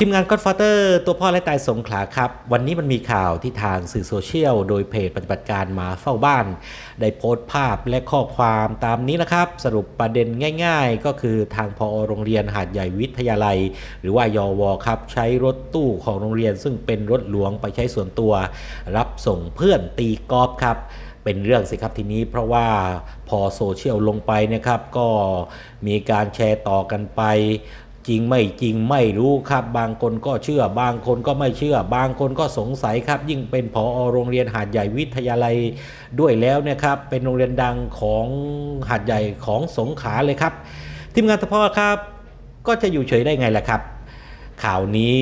ทีมงาน Godfather ตัวพ่อและตายสงขลาครับ วันนี้มันมีข่าวที่ทางสื่อโซเชียล โดยเพจปฏิบัติการหมาเฝ้าบ้าน ได้โพสต์ภาพและข้อความตามนี้นะครับ สรุปประเด็นง่าย ๆ ก็คือทางพอโรงเรียนหาดใหญ่วิทยาลัย หรือว่ายอวครับ ใช้รถตู้ของโรงเรียน ซึ่งเป็นรถหลวงไปใช้ส่วนตัว รับส่งเพื่อนตีกอล์ฟครับเป็นเรื่องสิครับทีนี้เพราะว่าพอโซเชียลลงไปนะครับก็มีการแชร์ต่อกันไป จริงไม่จริงไม่รู้ครับ บางคนก็เชื่อ บางคนก็ไม่เชื่อ บางคนก็สงสัยครับ ยิ่งเป็นผอโรงเรียนหาดใหญ่วิทยาลัยด้วยแล้วเนะครับ เป็นโรงเรียนดังของหาดใหญ่ของสงขลาเลยครับ ทีมงานทพครับ ก็จะอยู่เฉยได้ไงล่ะครับ ข่าวนี้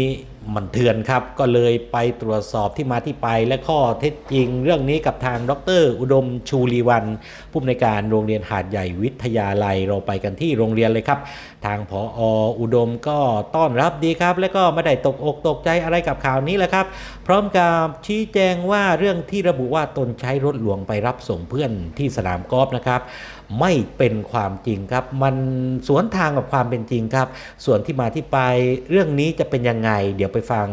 มันเถื่อนครับ ก็เลยไปตรวจสอบที่มาที่ไปและข้อเท็จจริง เรื่องนี้กับทางดร อุดมชูรีวันผู้อำนวยการโรงเรียนหาดใหญ่วิทยาลัย เราไปกันที่โรงเรียนเลยครับ ทางผออุดมก็ต้อนรับดีครับ และก็ไม่ได้ตกอกตกใจอะไรกับข่าวนี้แหละครับ พร้อมกับชี้แจงว่าเรื่องที่ระบุว่าตนใช้รถหลวงไปรับส่งเพื่อนที่สนามกอล์ฟนะครับไม่เป็นความจริงครับ มันสวนทางกับความเป็นจริงครับ ส่วนที่มาที่ไปเรื่องนี้จะเป็นยังไง เดี๋ยวไปฟัง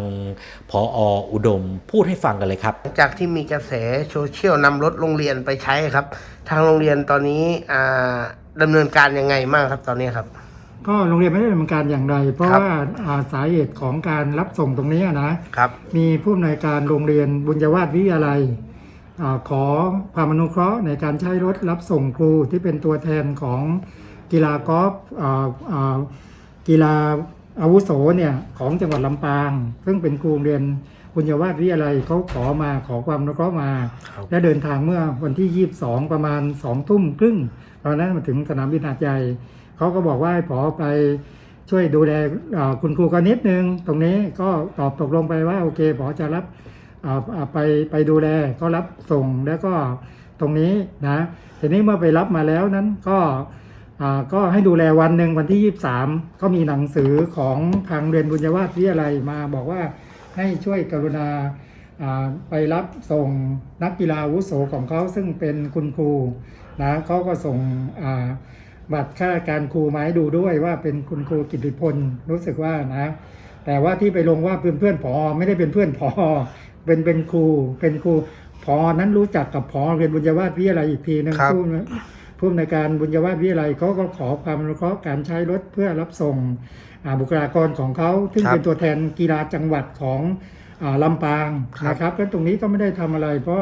พออุดมพูดให้ฟังกันเลยครับหลังจากที่มีกระแสโซเชียลนำรถโรงเรียนไปใช้ครับ ทางโรงเรียนตอนนี้อ่าดำเนินการยังไงบ้างครับตอนนี้ครับ ก็โรงเรียนไม่ได้ดำเนินการอย่างไร เพราะครับว่าอ่าสาเหตุของการรับส่งตรงนี้นะครับ มีผู้อำนวยการโรงเรียนบุญยวาสวิทยาลัยอาขอความอนุเคราะห์ในการใช้รถรับส่งครูที่เป็นตัวแทนของกีฬากอล์ฟอ่าอ่ากีฬา อาวุโสเนี่ยของจังหวัดลำปาง ซึ่งเป็นครูโรงเรียนบุญยวาสวิทยาลัยเขาขอมาขอความอนุเคราะห์มาครับและเดินทางเมื่อวันที่ 22 ประมาณ2ทุ่มครึ่งตอนนั้นมาถึงสนามบินหาดใหญ่เขาก็บอกว่าให้ผอไปช่วยดูแลอ่าคุณครูกันนิดนึง ตรงนี้ก็ตอบตกลงไปว่าโอเคผอจะรับอ่าอ่าไปไปดูแลก็รับส่งแล้วก็ตรงนี้นะทีนี้เมื่อไปรับมาแล้วนั้นก็อ่า ก็ให้ดูแลวันหนึ่งวันที่ 23 ก็มีหนังสือของทางเรียนบุญยวาสวิทยาลัยมาบอกว่าให้ช่วยกรุณาอ่าไปรับส่งนักกีฬาอาวุโสของเขาซึ่งเป็นคุณครูนะเขาก็ส่งอ่าบัตรข้าราชการครูมาให้ดูด้วยว่าเป็นคุณครูกิติพลรู้สึกว่านะแต่ว่าที่ไปลงว่าเพื่อนเพื่อนผอไม่ได้เป็นเพื่อนผอเป็นเป็นครูเป็นครูผอนั้นรู้จักกับผอเรียนบุญยวาสวิทยาลัยอีกทีหนึงครับ ผู้ผู้อำนวยการบุญยวาสวิทยาลัยเขาก็ขอความอนุเคราะห์การใช้รถเพื่อรับส่งอ่าบุคลากรของเขาซึ่งครับเป็นตัวแทนกีฬาจังหวัดของอ่าลำปางครับนะครับแล้วตรงนี้ก็ไม่ได้ทำอะไร เพราะ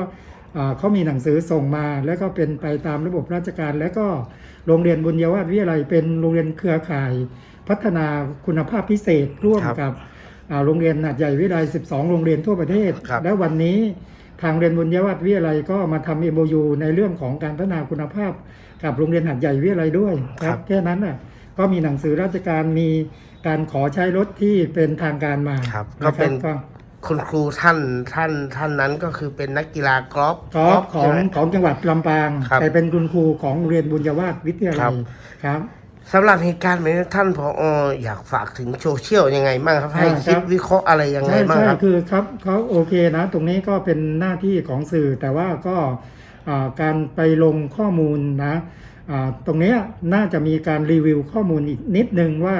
อ่าเขามีหนังสือส่งมา แล้วก็เป็นไปตามระบบราชการ แล้วก็โรงเรียนบุญยวาสวิทยาลัยเป็นโรงเรียนเครือข่าย พัฒนาคุณภาพพิเศษร่วมครับกับอ่า โรงเรียนหาดใหญ่วิทยาลัย12 โรงเรียนทั่วประเทศ ครับและวันนี้ทางเรียนบุญยวาสวิทยาลัยก็มาทำ MOU ในเรื่องของการพัฒนาคุณภาพ กับโรงเรียนหาดใหญ่วิทยาลัยด้วยครับแค่นั้นน่ะก็มีหนังสือราชการมีการขอใช้รถที่เป็นทางการมาครับะก็เป็น ก็คุณครูท่านท่านท่านนั้นก็คือเป็นนักกีฬากอล์ฟกอล์ฟขอใช่งไหม ของจังหวัดลำปาง ครับแต่เป็นคุณครูของโรงเรียนบุญยวาสวิทยาครัลับ ยครับ สำหรับเหตุการณ์แบบนี้ท่านผออยากฝากถึงโซเชียลยังไงบ้างครับ ให้อ่าคิดครับ วิเคราะห์อะไรยังไงใช่บ้างใช่ครับ คือครับเขาโอเคนะ ตรงนี้ก็เป็นหน้าที่ของสื่อแต่ว่าก็อ่าการไปลงข้อมูลนะอ่าตรงเนี้ยน่าจะมีการรีวิวข้อมูลอีกนิดนึงว่า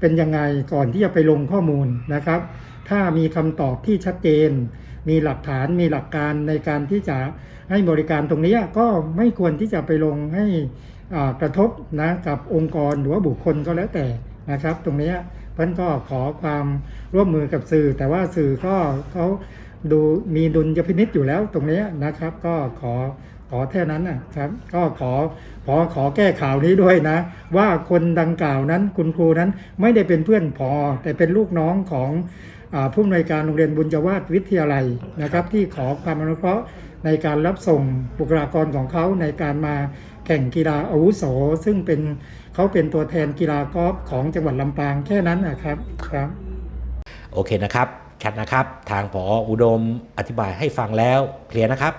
เป็นยังไงก่อนที่จะไปลงข้อมูลนะครับ ถ้ามีคำตอบที่ชัดเจน มีหลักฐานมีหลักการในการที่จะให้บริการตรงนี้ก็ไม่ควรที่จะไปลงให้อ่ากระทบนะกับองค์กรหรือว่าบุคคลก็แล้วแต่นะครับ ตรงนี้เพิ่นก็ขอความร่วมมือกับสื่อ แต่ว่าสื่อก็เขาดูมีดุลยพินิษอยู่แล้วตรงนี้นะครับ ก็ขอ ขอแค่นั้นนะครับ ก็ขอขอขอแก้ข่าวนี้ด้วยนะ ว่าคนดังกล่าวนั้นคุณครูนั้นไม่ได้เป็นเพื่อนพอ แต่เป็นลูกน้องของอผู้อำนวยการโรงเรียนบุญจวาสวิทยาลัยนะครับ ที่ขอความอนุเคราะห์ในการรับส่งบุคลากรของเขาในการมาแข่งกีฬาอาวุโส ซึ่งเป็นเขาเป็นตัวแทนกีฬากอล์ฟของจังหวัดลำปางแค่นั้นนะครับครับ โอเคนะครับชัดนะครับ ทางผออุดมอธิบายให้ฟังแล้วเคลียร์นะครับ